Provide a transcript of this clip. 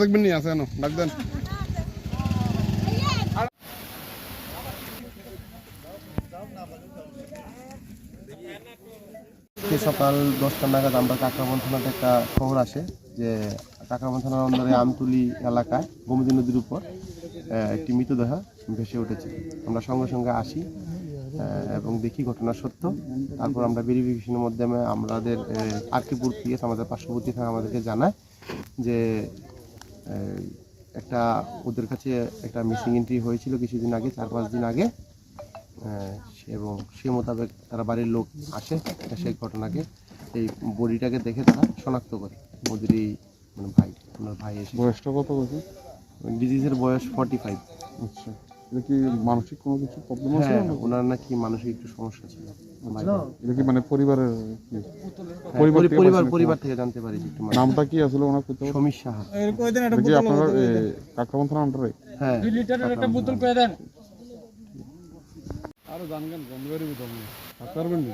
দেখবেন নি, আছে ডাক দেন। সকাল দশটা নাগাদ আমরা কাকরাবন থানাতে একটা খবর আসে যে কাকরাবন থানার অন্দরে আমতুলি এলাকায় গোমতী নদীর উপর একটি মৃতদেহ ভেসে উঠেছে। আমরা সঙ্গে সঙ্গে আসি। এবং দেখি ঘটনা সত্য তারপর আমরা ভেরিফিকেশনের মাধ্যমে আমাদের আরকিপুর পিএস আমাদের পার্শ্ববর্তী থানা আমাদেরকে জানায় যে একটা ওদের কাছে একটা মিসিং এন্ট্রি হয়েছিল কিছুদিন আগে চার পাঁচ দিন আগে। এবং সে মোতাবেক তারা বাড়ির লোক আসে সেই ঘটনাকে এই বডিটাকে দেখে তারা শনাক্ত করে মোদিরই মানে ভাই ওনার ভাই এসে বয়সটা কত বলছি ডিজিজের বয়স ফর্টি ফাইভ আচ্ছা। এটা কি মানসিক কোনো কিছু প্রবলেম আছে হ্যাঁ ওনার নাকি মানসিক একটু সমস্যা ছিল। এটা কি মানে পরিবারের কি? হ্যাঁ, পরিবার পরিবার পরিবার থেকে জানতে পারি একটু নামটা কি আসলে ওনার? সমীর সাহা। কি আপনার কাকরাবন থানা আন্ডারে হ্যাঁ একটা বোতল আরও জানবেন বন্ধ করে দিতে হবে থাকতে পারবেন না